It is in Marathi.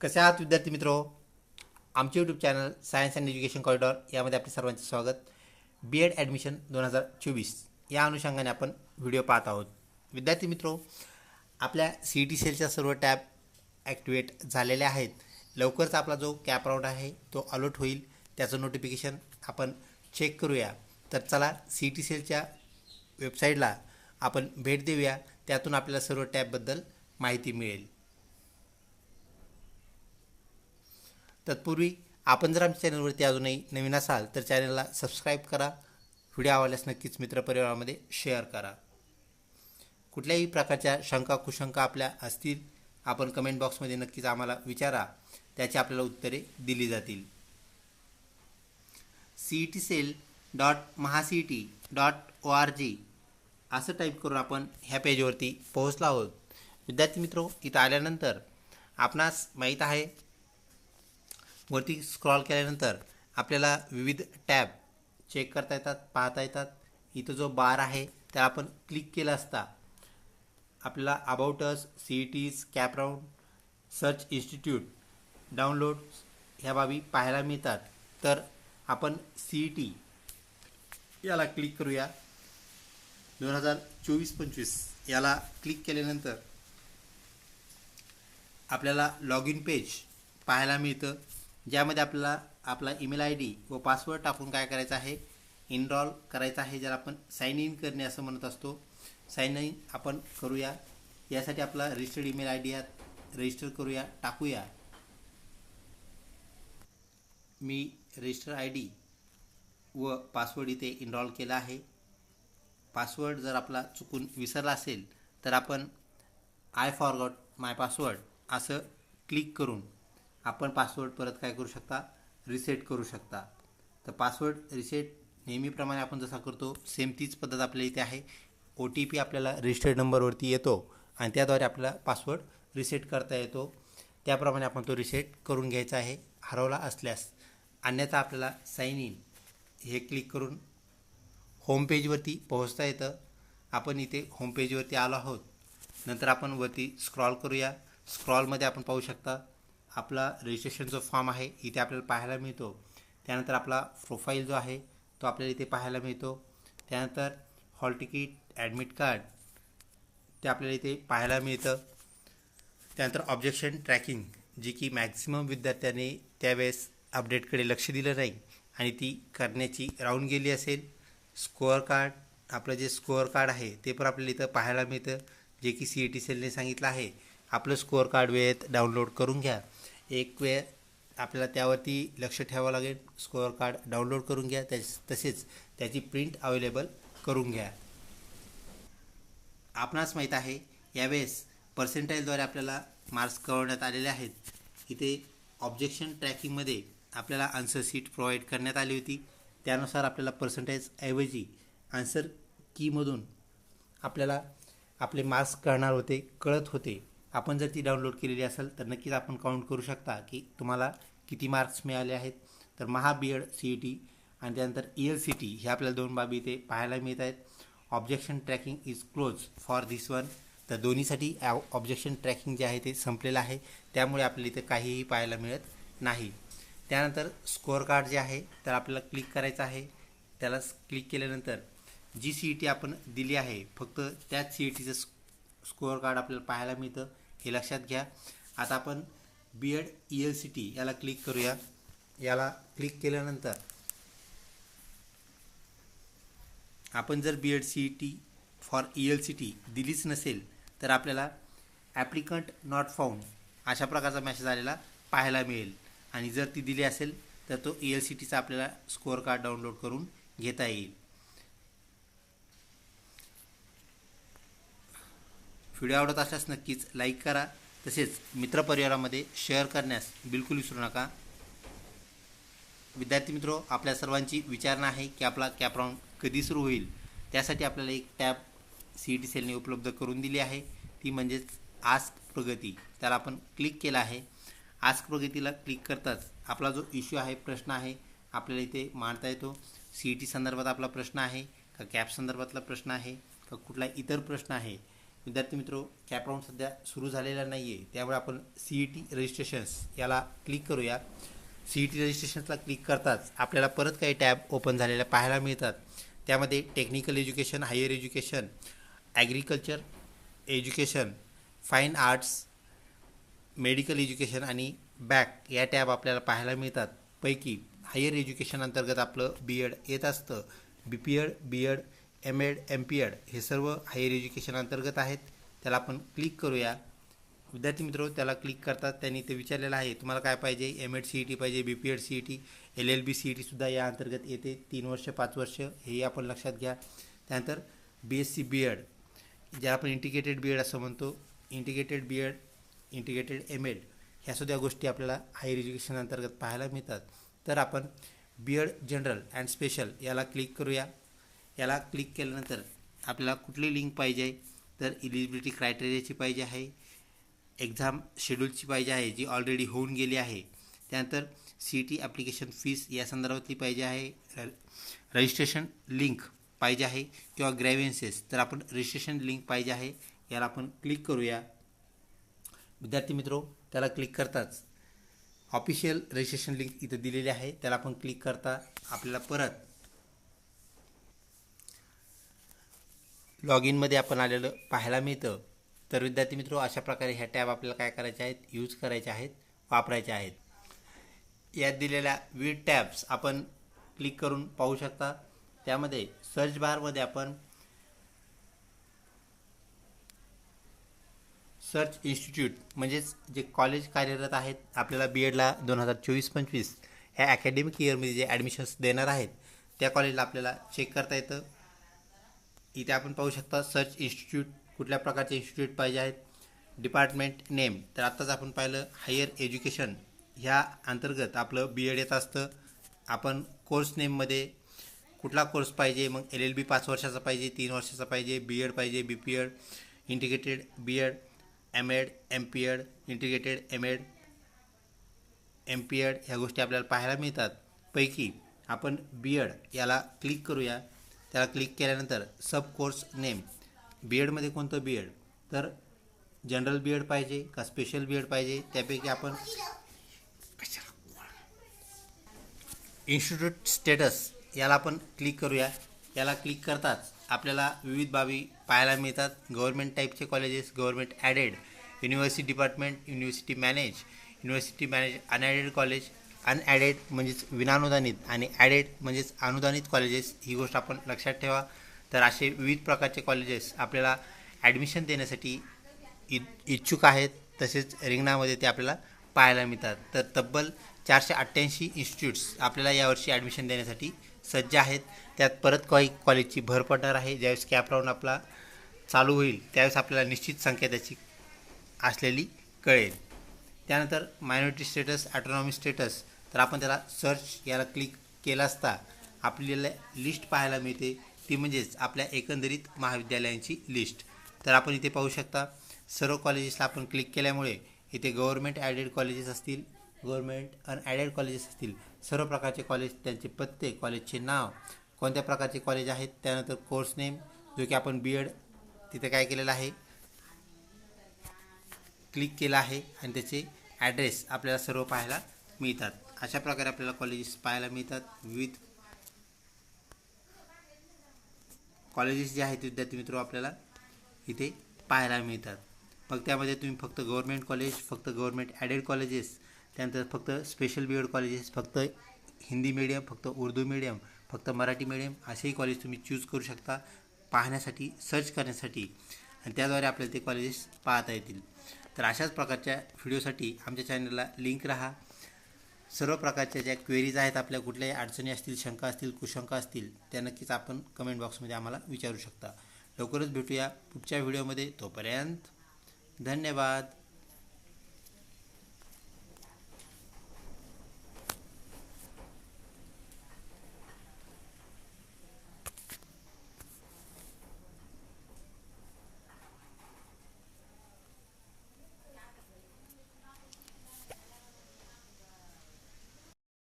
कसे आहात विद्यार्थी मित्रो? आमचे YouTube channel science and education corridor यामध्ये आपले सर्वांचे स्वागत. बी एड ॲडमिशन दोन हजार चोवीस या अनुषंगाने आपण व्हिडिओ पाहत आहोत. विद्यार्थी मित्रो आपल्या सी टी सेलच्या सर्व टॅब ॲक्टिवेट झालेल्या आहेत. लवकरच आपला जो कॅप राऊंड आहे तो अलर्ट होईल. त्याचं नोटिफिकेशन आपण चेक करूया. तर चला सी टी सेलच्या वेबसाईटला आपण भेट देऊया. त्यातून आपल्याला सर्व टॅबबद्दल माहिती मिळेल. तत्पूर्वी आपण जर आमच्या चॅनलवरती अजूनही नवीन असाल तर चॅनलला सबस्क्राईब करा. व्हिडिओ आवडल्यास नक्कीच मित्रपरिवारामध्ये शेअर करा. कुठल्याही प्रकारच्या शंका कुशंका आपल्या असतील आपण कमेंट बॉक्समध्ये नक्कीच आम्हाला विचारा. त्याची आपल्याला उत्तरे दिली जातील. C E T cell dot महासी E T dot O R G असं टाईप करून आपण ह्या पेजवरती पोहोचलो आहोत. विद्यार्थी मित्रो इथं आल्यानंतर आपणास माहीत आहे वरती स्क्रॉल केल्यानंतर आपल्याला विविध टॅब चेक करता येतात पाहता येतात. इथं जो बार आहे त्याला आपण क्लिक केला असता आपल्याला about us C E tease cap round search institute download ह्या बाबी पाहायला मिळतात. तर आपण सी ई टी याला क्लिक करूया. दोन हजार चोवीस पंचवीस याला क्लिक केल्यानंतर आपल्याला लॉग इन पेज पाहायला मिळतं. ज्यामध्ये आपल्याला आपला ईमेल आय डी व पासवर्ड टाकून काय करायचं आहे? इनरॉल करायचं आहे ज्याला आपण साईन इन करणे असं म्हणत असतो. साईन इन आपण करूया. यासाठी आपला रजिस्टर्ड ईमेल आय डी यात रजिस्टर करूया टाकूया. मी रजिस्टर आय डी व पासवर्ड इथे इनरॉल केला आहे. पासवर्ड जर आपला चुकून विसरला असेल तर आपण आय फॉरगॉट माय पासवर्ड असं क्लिक करून आपण पासवर्ड परत काय करू शकता? रिसेट करू शकता. तर पासवर्ड रिसेट नेहमीप्रमाणे आपण जसा करतो सेम तीच पद्धत आपल्या इथे आहे. ओ टी पी आपल्याला रजिस्टर्ड नंबरवरती येतो आणि त्याद्वारे आपल्याला पासवर्ड रिसेट करता येतो. त्याप्रमाणे आपण तो रिसेट करून घ्यायचा आहे. हरवला असल्यास अन्यथा आपल्याला साईन इन हे क्लिक करून होम पेजवरती पोहोचता येतं. आपण इथे होम पेजवरती आलो आहोत. नंतर आपण वरती स्क्रॉल करूया. स्क्रॉलमध्ये आपण पाहू शकता आपला रजिस्ट्रेशन जो फॉर्म आहे इथे आपल्याला पाहायला मिळतो. त्यानंतर आपला प्रोफाईल जो आहे तो आपल्याला इथे पाहायला मिळतो. त्यानंतर हॉल तिकीट ॲडमिट कार्ड ते आपल्याला इथे पाहायला मिळतं. त्यानंतर ऑब्जेक्शन ट्रॅकिंग जी की मॅक्झिमम विद्यार्थ्यांनी त्यावेळेस अपडेटकडे लक्ष दिलं नाही आणि ती करण्याची राहून गेली असेल. स्कोअर कार्ड आपलं जे स्कोअर कार्ड आहे ते पण आपल्याला इथं पाहायला मिळतं. जे की सी ई टी सेलने सांगितलं आहे. आपलं स्कोअर कार्ड वेळेत डाउनलोड करून घ्या. एक वेळ आपल्याला त्यावरती लक्ष ठेवावं लागेल. स्कोअर कार्ड डाउनलोड करून घ्या. त्या तसेच त्याची प्रिंट अवेलेबल करून घ्या. आपणास माहीत आहे यावेळेस पर्सेंटाईलद्वारे आपल्याला मार्क्स कळवण्यात आलेले आहेत. इथे ऑब्जेक्शन ट्रॅकिंगमध्ये आपल्याला आन्सर सीट प्रोव्हाइड करण्यात आली होती. त्यानुसार आपल्याला पर्सेंटेजऐवजी आन्सर कीमधून आपल्याला आपले मार्क्स कळणार होते कळत होते. आपण जर ती डाउनलोड केलेली असेल तर नक्कीच आपण काउंट करू शकता की तुम्हाला किती मार्क्स मिळाले आहेत. तर महा B Ed C E T आणि त्यानंतर ई एल सी टी हे आपल्याला दोन बाबी इथे पाहायला मिळत आहेत. Objection tracking is close for this one तर दोन्हीसाठी ऑब्जेक्शन ट्रॅकिंग जे आहे ते संपलेलं आहे. त्यामुळे आपल्याला इथे काहीही पाहायला मिळत नाही. त्यानंतर स्कोअर कार्ड जे आहे तर आपल्याला क्लिक करायचं आहे. त्याला क्लिक केल्यानंतर जी सी ई टी आपण दिली आहे फक्त त्याच सी ई टीचं स्कोअर कार्ड आपल्याला पाहायला मिळतं. हे लक्षात घ्या. आता आपण B Ed E L C T याला क्लिक करूया. याला क्लिक केल्यानंतर आपण जर B Ed C E T for E L C T दिलीच नसेल तर आपल्याला ॲप्लिकंट नॉट फाउंड अशा प्रकारचा मॅसेज आलेला पाहायला मिळेल. आणि जर ती दिली असेल तर तो ई एल सी टीचा आपल्याला स्कोअर कार्ड डाउनलोड करून घेता येईल. व्हिडिओ आवडत असल्यास नक्कीच लाईक करा. तसेच मित्रपरिवारामध्ये शेअर करण्यास बिलकुल विसरू नका. विद्यार्थी मित्रो आपल्या सर्वांची विचारणा आहे की आपला कॅप राऊंड कधी सुरू होईल? त्यासाठी आपल्याला एक टॅब सी ई टी सेलने उपलब्ध करून दिली आहे. ती म्हणजेच आस्क प्रगती. त्याला आपण क्लिक केलं आहे. आस्क प्रगतीला क्लिक करताच आपला जो इश्यू आहे प्रश्न आहे आपल्याला इथे मांडता येतो. सी ई टी संदर्भात आपला प्रश्न आहे का कॅप संदर्भातला प्रश्न आहे का कुठला इतर प्रश्न आहे विद्यार्थी मित्रो कॅप राऊंड सध्या सुरू झालेला नाही आहे त्यामुळे आपण सी ई टी रजिस्ट्रेशन्स याला क्लिक करूया. सी ई टी रजिस्ट्रेशन्सला क्लिक करताच आपल्याला परत काही टॅब ओपन झालेल्या पाहायला मिळतात. त्यामध्ये technical education higher education agriculture education fine arts medical education आणि बॅक या टॅब आपल्याला पाहायला मिळतात. पैकी हायर एज्युकेशन अंतर्गत आपलं बी एड येत असतं. B P Ed B Ed M Ed M P Ed हे सर्व हायर एज्युकेशन अंतर्गत आहेत. त्याला आपण क्लिक करूया. विद्यार्थी मित्र त्याला क्लिक करतात. त्यांनी ते विचारलेलं आहे तुम्हाला काय पाहिजे? M Ed C E T पाहिजे B P Ed C E T L L B C E टीसुद्धा या अंतर्गत येते. तीन वर्ष पाच वर्ष हेही आपण लक्षात घ्या. त्यानंतर B S C B Ed ज्याला आपण इंटिग्रेटेड बी एड असं म्हणतो. Integrated B Ed integrated M Ed ह्या सुद्धा गोष्टी आपल्याला हायर एज्युकेशन अंतर्गत पाहायला मिळतात. तर आपण B Ed general and special याला क्लिक करूया. याला क्लिक केल्यानंतर आपल्याला कुठली लिंक पाहिजे तर इलिजिबिलिटी क्रायटेरियाची पाहिजे आहे. एक्झाम शेड्यूलची पाहिजे आहे जी ऑलरेडी होऊन गेली आहे. त्यानंतर सी टी ॲप्लिकेशन फीस या संदर्भातली पाहिजे आहे. रजिस्ट्रेशन लिंक पाहिजे आहे किंवा ग्रॅव्हियन्सेस तर आपण रजिस्ट्रेशन लिंक पाहिजे आहे. याला आपण क्लिक करूया. विद्यार्थी मित्रो त्याला क्लिक करताच ऑफिशियल रजिस्ट्रेशन लिंक इथं दिलेली आहे. त्याला आपण क्लिक करता आपल्याला परत लॉग इनमध्ये आपण आलेलं पाहायला मिळतं. तर विद्यार्थी मित्रो अशा प्रकारे ह्या टॅब आपल्याला काय करायचे आहेत? यूज करायचे आहेत वापरायचे आहेत. यात दिलेल्या विविध टॅब्स आपण क्लिक करून पाहू शकता. त्यामध्ये सर्च बारमध्ये आपण सर्च इन्स्टिट्यूट म्हणजेच जे कॉलेज कार्यरत आहेत आपल्याला बी एडला दोन हजार चोवीस पंचवीस ह्या अकॅडमिक इयरमध्ये जे ॲडमिशन्स देणार आहेत त्या कॉलेजला आपल्याला चेक करता येतं. इथे आपण पाहू शकता सर्च इन्स्टिट्यूट कुठल्या प्रकारचे इन्स्टिट्यूट पाहिजे आहेत? डिपार्टमेंट नेम तर आत्ताच आपण पाहिलं हायर एज्युकेशन ह्या अंतर्गत आपलं बी एड येत असतं. आपण कोर्स नेममध्ये कुठला कोर्स पाहिजे? मग एल एल बी पाच वर्षाचा पाहिजे तीन वर्षाचा पाहिजे बी एड पाहिजे B P Ed integrated B Ed M Ed M P Ed integrated M Ed M P Ed ह्या गोष्टी आपल्याला पाहायला मिळतात. पैकी आपण बी एड याला क्लिक करूया. त्याला क्लिक केल्यानंतर सब कोर्स नेम बी एडमध्ये कोणतं बी एड तर जनरल बी एड पाहिजे का स्पेशल बी एड पाहिजे? त्यापैकी आपण इन्स्टिट्यूट स्टेटस याला आपण क्लिक करूया. याला क्लिक करताच आपल्याला विविध बाबी पाहायला मिळतात. गव्हर्मेंट टाईपचे colleges government aided university department university manage university manage unaided college unaided म्हणजेच विनानुदानित आणि ॲडेड म्हणजेच अनुदानित कॉलेजेस ही गोष्ट आपण लक्षात ठेवा. तर असे विविध प्रकारचे कॉलेजेस आपल्याला ॲडमिशन देण्यासाठी इ इच्छुक आहेत. तसेच रिंगणामध्ये ते आपल्याला पाहायला मिळतात. तर तब्बल चारशे अठ्ठ्याऐंशी इन्स्टिट्यूट्स आपल्याला यावर्षी ॲडमिशन देण्यासाठी सज्ज आहेत. त्यात परत काही कॉलेजची भर पडणार आहे. ज्यावेळेस कॅप राऊंड आपला चालू होईल त्यावेळेस आपल्याला निश्चित संख्या त्याची असलेली कळेल. त्यानंतर मायनॉरिटी स्टेटस ॲटोनॉमी स्टेटस तर आपण त्याला सर्च याला क्लिक केला असता आपल्याला लिस्ट पाहायला मिळते. ती म्हणजेच आपल्या एकंदरीत महाविद्यालयांची लिस्ट तर आपण इथे पाहू शकता सर्व कॉलेजेसला आपण क्लिक केल्यामुळे इथे गव्हर्मेंट ॲडेड कॉलेजेस असतील गव्हर्मेंट अनॲडेड कॉलेजेस असतील. सर्व प्रकारचे कॉलेज त्यांचे पत्ते कॉलेजचे नाव कोणत्या प्रकारचे कॉलेज आहेत त्यानंतर कोर्स नेम जो की आपण बी एड तिथे काय केलेलं आहे क्लिक केलं आहे आणि त्याचे ॲड्रेस आपल्याला सर्व पाहायला मिळतात. अशा प्रकारे आपल्याला कॉलेजेस पाहायला मिळतात. विविध कॉलेजेस जे आहेत विद्यार्थी मित्र आपल्याला इथे पाहायला मिळतात. मग त्यामध्ये तुम्ही फक्त गव्हर्मेंट कॉलेज फक्त गव्हर्मेंट ॲडेड कॉलेजेस त्यानंतर फक्त स्पेशल बी एड कॉलेजेस फक्त हिंदी मीडियम फक्त उर्दू मीडियम फक्त मराठी मीडियम असेही कॉलेज तुम्ही चूज करू शकता. पाहण्यासाठी सर्च करण्यासाठी. आणि त्याद्वारे आपल्याला ते कॉलेजेस पाहता येतील. तर अशाच प्रकारच्या व्हिडिओसाठी आमच्या चॅनलला लिंक राहा. सर्व प्रकारच्या ज्या क्वेरीज आहेत आपल्या कुठल्याही अडचणी असतील शंका असतील कुशंका असतील त्या नक्कीच आपण कमेंट बॉक्समध्ये आम्हाला विचारू शकता. लवकरच भेटूया पुढच्या व्हिडिओमध्ये तोपर्यंत धन्यवाद.